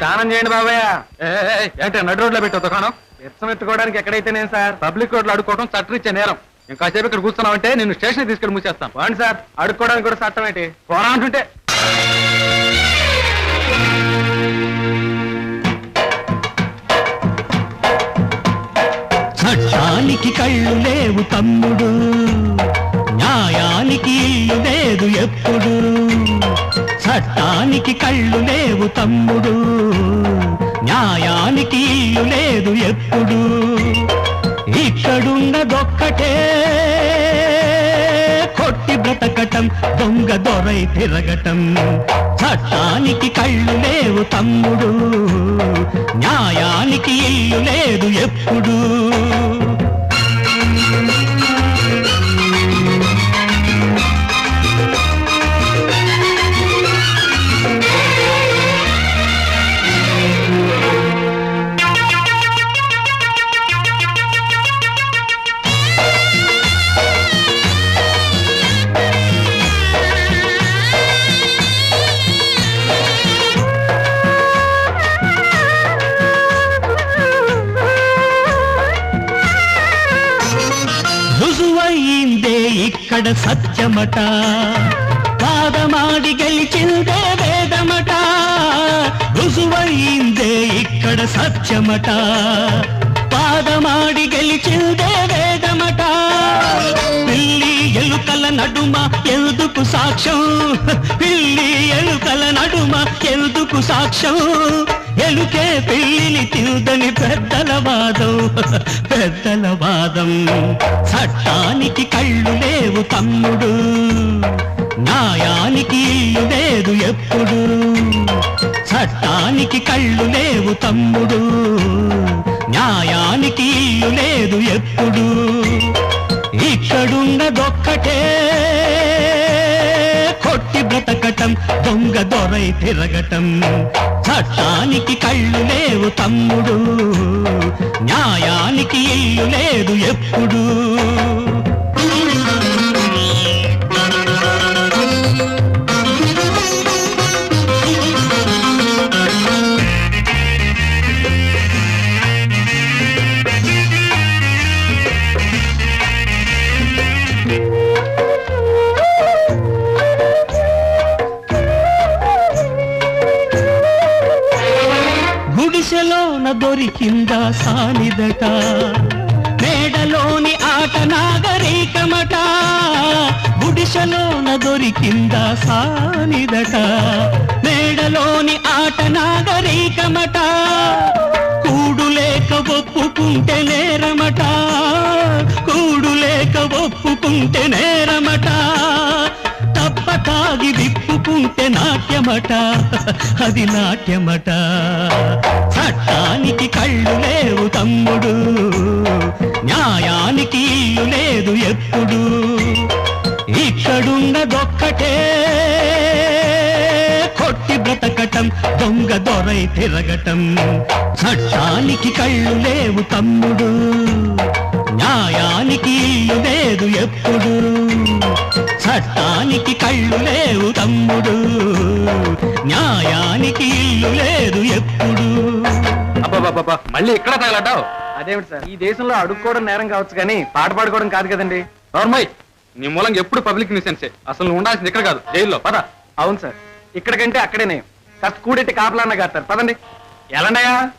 దానం చేయండి బాబాయ్ ఏంటి నడు రోడ్లో పెట్టు దుకాణం? ఎత్తం ఎత్తుకోవడానికి ఎక్కడైతే నేను సార్? పబ్లిక్ రోడ్లో అడుక్కోవడం చట్టరిచ్చే నేరం. ఇంకాసేపు ఇక్కడ కూర్చున్నామంటే నేను స్టేషన్ తీసుకెళ్ళి మూసేస్తాను. వాండి సార్ అడుక్కోవడానికి కూడా చట్టం ఏంటి? పోరా అంటుంటే. చట్టానికి కళ్ళు లేవు తమ్ముడు. న్యాయానికి ఇల్లు లేదు ఎప్పుడు. చట్టానికి కళ్ళు లేవు తమ్ముడు. న్యాయానికి ఇల్లు లేదు ఎప్పుడు. ఇక్కడున్నదొక్కటే. కొట్టి బ్రతకటం దొంగ దొరై తిరగటం. చట్టానికి కళ్ళు లేవు తమ్ముడు. న్యాయానికి ఇల్లు లేదు ఎప్పుడు. ఇక్కడ సత్యమట. పాదమాడి గెలిచిందే వేదమట. రుజువైందే ఇక్కడ సత్యమట. పాదమాడి గెలిచిందే వేదమట. పిల్లి ఎలుకల నడుమ ఎందుకు సాక్ష్యం? పిల్లి ఎలుకల నడుమ ఎందుకు సాక్ష్యం? ఎలుకే పిల్లిని తిందని పెద్దల వాదం పెద్దల వాదం. చట్టానికి కళ్ళు లేవు తమ్ముడు న్యాయానికి ఇల్లు లేదు ఎప్పుడు. చట్టానికి కళ్ళు లేవు తమ్ముడు. న్యాయానికి ఇల్లు లేదు ఎప్పుడు. ఇక్కడున్నదొక్కటే. కొట్టి బ్రతకటం దొంగ దొరై తిరగటం. చట్టానికి కళ్ళు లేవు తమ్ముడు. న్యాయానికి ఇల్లు లేదు ఎప్పుడు. గుడిసెలోన దొరికిందా సానిదట? మేడలోని ఆట నాగరికమట గుడిసెలోన దొరికిందా సానిదట? మేడలోని ఆట నాగరికమట కూడు లేక ఒప్పుకుంటే నేరమట కూడు లేక ఒప్పుకుంటే నేరమట. తప్ప తాగి ఉంటే నాట్యమట అది నాట్యమట. చట్టానికి కళ్ళు లేవు తమ్ముడు న్యాయానికి ఇల్లు లేదు ఎప్పుడు. ఇక్కడున్నదొక్కటే కొట్టి బ్రతకటం దొంగ దొరై తిరగటం. చట్టానికి కళ్ళు లేవు తమ్ముడు. న్యాయానికి ఇల్లు లేదు ఎప్పుడు? చట్టానికి కళ్ళు లేవు తమ్ముడు. న్యాయానికి ఇల్లు లేదు ఎప్పుడు? అబ్బాబాబా మళ్ళీ ఇక్కడ తగలడ్డావు? అదేమిటి సార్? ఈ దేశంలో అడుక్కోవడం నేరం కావచ్చు కానీ పాట పాడుకోవడం కాదు కదండి. నార్మల్. నీ మూలంగా ఎప్పుడు పబ్లిక్ న్యూసెన్సే. అసలు నువ్వు ఉండాల్సింది ఇక్కడ కాదు జైల్లో. పద. అవును సార్. ఇక్కడికంటే అక్కడేనే. కాస్త కూడెట్టి కాపలాన్న కాదు సార్. పదండి. ఎలాండయా